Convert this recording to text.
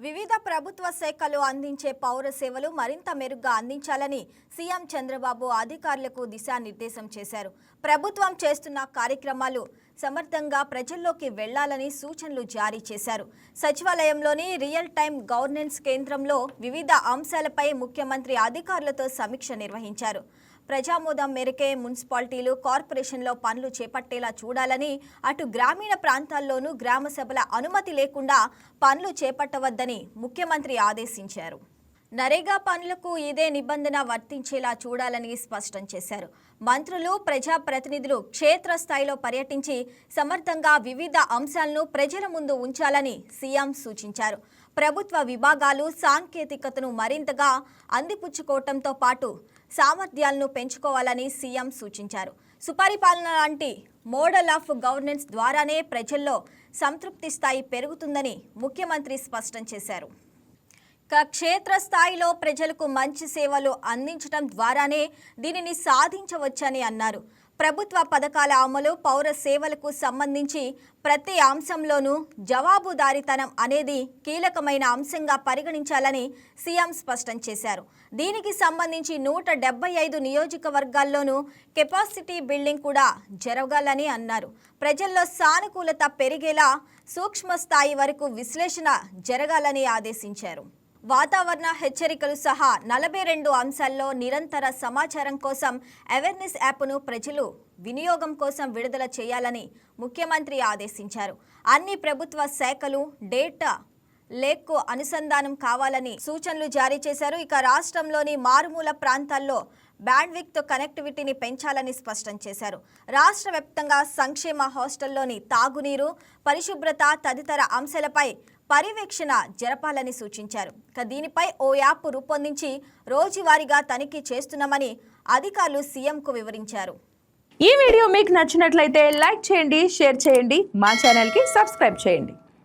వివిధ ప్రభుత్వ శాఖలు అందించే పౌర సేవలు మరింత మెరుగ్గా అందించాలని సీఎం చంద్రబాబు అధికారులకు దిశానిర్దేశం చేశారు. ప్రభుత్వం చేస్తున్న కార్యక్రమాలు సమర్థంగా ప్రజల్లోకి వెళ్ళాలని సూచనలు జారీ చేశారు. సచివాలయంలోని రియల్ టైం గవర్నెన్స్ కేంద్రంలో వివిధ అంశాలపై ముఖ్యమంత్రి అధికారులతో సమీక్ష నిర్వహించారు. ప్రజామోదం మేరకే మున్సిపాలిటీలు కార్పొరేషన్లో పనులు చేపట్టేలా చూడాలని అటు గ్రామీణ ప్రాంతాల్లోనూ గ్రామ సభల అనుమతి లేకుండా పనులు చేపట్టవద్దని ముఖ్యమంత్రి ఆదేశించారు. నరేగా పనులకు ఇదే నిబంధన వర్తించేలా చూడాలని స్పష్టం చేశారు. మంత్రులు ప్రజాప్రతినిధులు క్షేత్రస్థాయిలో పర్యటించి సమర్థంగా వివిధ అంశాలను ప్రజల ముందు ఉంచాలని సీఎం సూచించారు. ప్రభుత్వ విభాగాలు సాంకేతికతను మరింతగా అందిపుచ్చుకోవటంతో పాటు సామర్థ్యాలను పెంచుకోవాలని సీఎం సూచించారు. సుపరిపాలన లాంటి మోడల్ ఆఫ్ గవర్నెన్స్ ద్వారానే ప్రజల్లో సంతృప్తి స్థాయి పెరుగుతుందని ముఖ్యమంత్రి స్పష్టం చేశారు. క్షేత్రస్థాయిలో ప్రజలకు మంచి సేవలు అందించడం ద్వారానే దీనిని సాధించవచ్చని అన్నారు. ప్రభుత్వ పథకాల అమలు పౌర సేవలకు సంబంధించి ప్రతి అంశంలోనూ జవాబుదారీతనం అనేది కీలకమైన అంశంగా పరిగణించాలని సీఎం స్పష్టం చేశారు. దీనికి సంబంధించి నూట డెబ్బై ఐదు నియోజకవర్గాల్లోనూ కెపాసిటీ బిల్డింగ్ కూడా జరగాలని అన్నారు. ప్రజల్లో సానుకూలత పెరిగేలా సూక్ష్మ స్థాయి వరకు విశ్లేషణ జరగాలని ఆదేశించారు. వాతావరణ హెచ్చరికలు సహా నలభై రెండు అంశాల్లో నిరంతర సమాచారం కోసం అవేర్నెస్ యాప్ను ప్రజలు వినియోగం కోసం విడుదల చేయాలని ముఖ్యమంత్రి ఆదేశించారు. అన్ని ప్రభుత్వ శాఖలు డేటా లేక్కు అనుసంధానం కావాలని సూచనలు జారీ చేశారు. ఇక రాష్ట్రంలోని మారుమూల ప్రాంతాల్లో బ్యాండ్విక్తో కనెక్టివిటీని పెంచాలని స్పష్టం చేశారు. రాష్ట్ర వ్యాప్తంగా సంక్షేమ హాస్టల్లోని తాగునీరు పరిశుభ్రత తదితర అంశాలపై పర్యవేక్షణ జరపాలని సూచించారు. ఇక దీనిపై ఓ యాప్ రూపొందించి రోజువారీగా తనిఖీ చేస్తున్నామని అధికారులు సీఎంకు వివరించారు. ఈ వీడియో మీకు నచ్చినట్లయితే లైక్ చేయండి షేర్ చేయండి మా ఛానల్కి సబ్స్క్రైబ్ చేయండి.